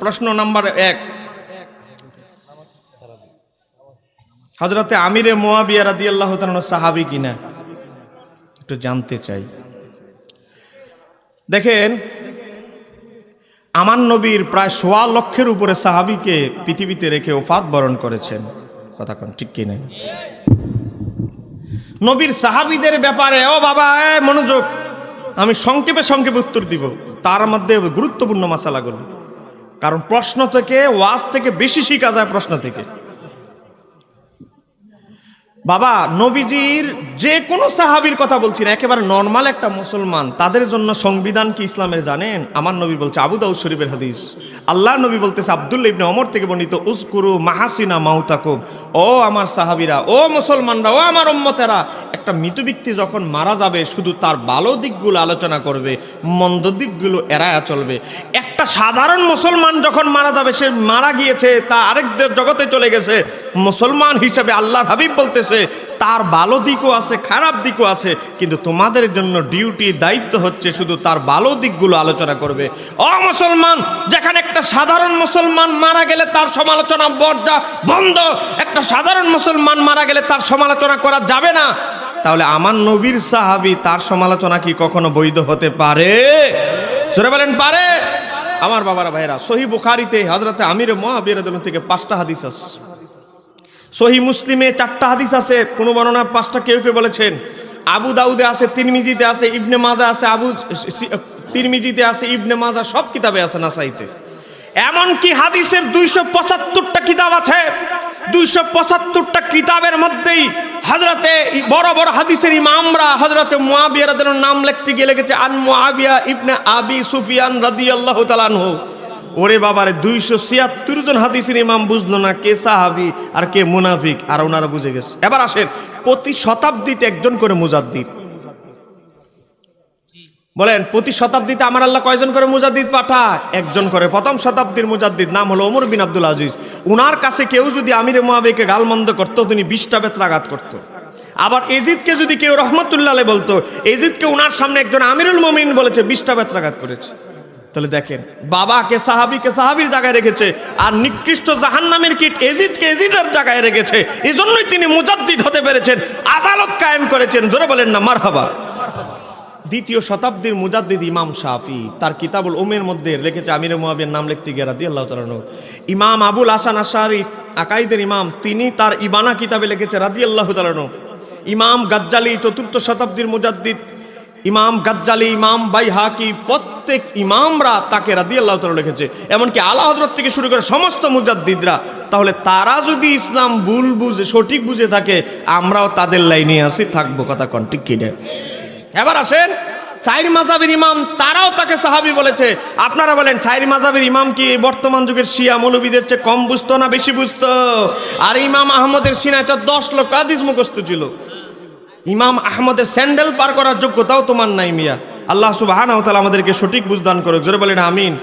প্রশ্ন নাম্বার এক। হজরতে আমিরে মোয়াবিয়া রাদি আল্লাহ সাহাবি কিনা? একটু জানতে চাই। দেখেন, আমার নবীর প্রায় সোয়া লক্ষের উপরে সাহাবিকে পৃথিবীতে রেখে ওফাত বরণ করেছেন। কথা কোন ঠিক কিনা নবীর সাহাবিদের ব্যাপারে, ও বাবা মনোযোগ, আমি সংক্ষেপে সংক্ষেপে উত্তর দিব। তার মধ্যে গুরুত্বপূর্ণ মশালাগুলো। কারণ প্রশ্ন থেকে, ওয়াজ থেকে বেশি শিখা যায় প্রশ্ন থেকে। বাবা, নবীজির যে কোনো সাহাবির কথা বলছি না, একেবারে নর্মাল একটা মুসলমান। তাদের জন্য সংবিধান কি ইসলামের জানেন? আমার নবী বলছে আবু দাউদ শরীফের হাদিস। আল্লাহ নবী বলতেছে আব্দুল্লা ইবনে অমর থেকে বর্ণিত উজকুরু মাহাসিনা মাউতাকুব ও আমার সাহাবিরা, ও মুসলমানরা, ও আমার উম্মতেরা, একটা মৃত ব্যক্তি যখন মারা যাবে, শুধু তার ভালো দিকগুলো আলোচনা করবে, মন্দ দিকগুলো এড়ায়া চলবে। একটা সাধারণ মুসলমান যখন মারা যাবে, সে মারা গিয়েছে, তা আরেকদের জগতে চলে গেছে। মুসলমান হিসাবে আল্লাহ হাবিব বলতেছে, তার ভালো দিকও আছে, খারাপ দিকও আছে, কিন্তু তোমাদের জন্য ডিউটি দায়িত্ব হচ্ছে শুধু তার ভালো দিকগুলো আলোচনা করবে। ও মুসলমান, যেখানে একটা সাধারণ মুসলমান মারা গেলে তার সমালোচনা বর্জা, বন্ধ। একটা সাধারণ মুসলমান মারা গেলে তার সমালোচনা করা যাবে না। তাহলে আমার নবীর সাহাবি তার সমালোচনা কি কখনো বৈধ হতে পারে? বলেন, পারে। আমার বাবারা ভাইরা সহি বুখারিতে হজরতে আমির মহাবীর থেকে পাঁচটা হাদিস আছে। সহি মুসলিমে চারটা হাদিস আছে, কোনো বর্ণনা পাঁচটা কেউ কেউ বলেছেন। আবু দাউদে আছে, তিরমিজিতে আছে, ইবনে মাজা আছে, আবু তিরমিজিতে আছে, ইবনে মাজা, সব কিতাবে আছে নাসাইতে। এমনকি হাদিসের দুইশো পঁচাত্তরটা কিতাব আছে, দুইশো পঁচাত্তরটা কিতাবের মধ্যেই হজরতে বড় বড় হাদিসের ইমামরা হজরতে মুয়াবিয়ার নাম লিখতে গিয়ে লেগেছে আন মুয়াবিয়া ইবনে আবি সুফিয়ান রাদিয়াল্লাহু তাআলাহু ওরে বাবারে, দুইশো ছিয়াত্তর জন হাদিসের ইমাম বুঝলো না কে সাহাবি আর কে মুনাফিক, আর ওনারা বুঝে গেছে। এবার আসেন, প্রতি শতাব্দীতে একজন করে মুজাদ্দিদ। বলেন, প্রতি শতাব্দীতে আমার আল্লাহ কয়জন করে মুজাদ্দিদ পাঠায়? একজন করে। প্রথম শতাব্দীর মুজাদ্দিদ নাম হলো ওমর বিন আব্দুল আজিজ। উনার কাছে কেউ যদি আমিরে মোয়াবিকে গালমন্দ করতো, তিনি বিশটা বেত্রাঘাত করতো। আবার এজিদকে যদি কেউ রহমতুল্লাহ বলতো, এজিদকে ওনার সামনে একজন আমিরুল মমিন বলেছে, বিশটা বেত্রাঘাত করেছে। তাহলে দেখেন, বাবাকে, সাহাবিকে সাহাবির জায়গায় রেখেছে, আর নিকৃষ্ট জাহান্নামের কিট এজিদকে এজিদের জায়গায় রেখেছে। এই জন্যই তিনি মুজাদ্দিদ হতে পেরেছেন, আদালত কায়েম করেছেন। জোরে বলেন না, মারহাবা। দ্বিতীয় শতাব্দীর মুজাদ্দিদ ইমাম শাফি, তার কিতাবুল ওমের মধ্যে লিখেছে আমির মুয়াবিয়ার নাম লিখতে গিয়ে রাদি আল্লাহ তালানো ইমাম আবুল হাসান আশারি আকাইদের ইমাম, তিনি তার ইবানা কিতাবে লিখেছে রাদি আল্লাহ তালানো ইমাম গাজ্জালি চতুর্থ শতাব্দীর মুজাদ্দিদ। ইমাম গাজ্জালি, ইমাম বাই হাকি প্রত্যেক ইমামরা তাকে রাদি আল্লাহ তালা লিখেছে। এমনকি আলা হজরত থেকে শুরু করে সমস্ত মুজাদ্দিদরা। তাহলে তারা যদি ইসলাম ভুল বুঝে, সঠিক বুঝে থাকে, আমরাও তাদের লাইনে আসি, থাকব কথা কন, ঠিক কিনে এবার আসেন, সাইর মাজাবের ইমাম, তারাও তাকে সাহাবি বলেছে। আপনারা বলেন, সাইর মাজাবের ইমাম কি বর্তমান যুগের শিয়া মৌলবীদের চেয়ে কম বুঝতো না বেশি বুঝতো? আর ইমাম আহমদের সিনায় তো দশ লক্ষ আদিস মুখস্থ ছিল। ইমাম আহমদের স্যান্ডেল পার করার যোগ্যতাও তোমার নাই মিয়া। আল্লাহ সুবাহ আমাদেরকে সঠিক বুঝদান করুক। জোরে বলেন, আমিন।